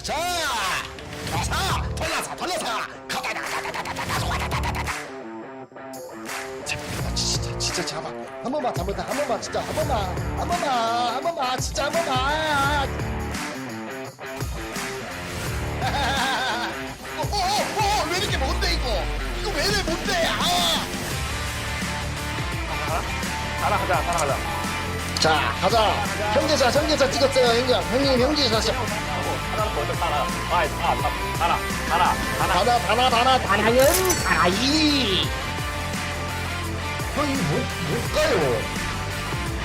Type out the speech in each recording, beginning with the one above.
좋죠. 가서 돌려서 돌려서 가다다 가다다다다다 와다다다다다. 잠깐만 진짜 진짜 잠깐 한 번만 한 번만 한 번만 진짜 한 번만 한 번만 한 번만 진짜 한 번만. 어, 어, 어, 오오오왜 이렇게 뭔데 이거? 이거 왜내 뭔데? 아. 따라가자 따라가자 자 가자 형제샷 형제샷 찍었어요 형님 형님 형제샷 하나는 먼저 따라 아이 다 따라 따라 따라 바나 바나 바나 바나연 바나이 형 이거 뭐, 뭘까요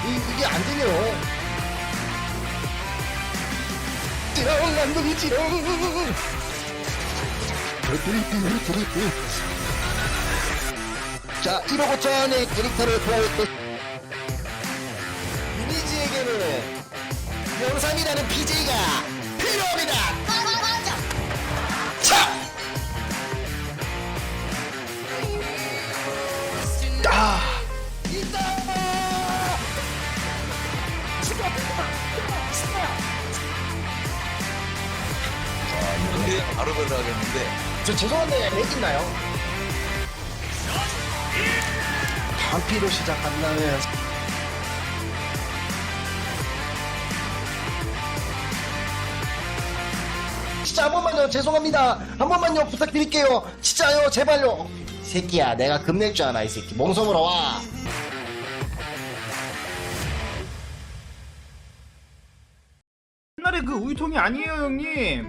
이, 이게 안 되네요 띠롱 안 되지롱 자 1억 5천의 캐릭터를 보여줬던 유니지에게는 영삼이라는 BJ가 필요합니다 자! 아! 있다! 근데 바로 들어가겠는데 저 죄송한데 렉 있나요? 반피로 시작한다면 진짜 한 번만요. 죄송합니다. 한 번만요. 부탁드릴게요. 진짜요. 제발요. 이 새끼야 내가 금낼 줄 아나 이 새끼. 멍성으로 와. 옛날에 그 우유통이 아니에요 형님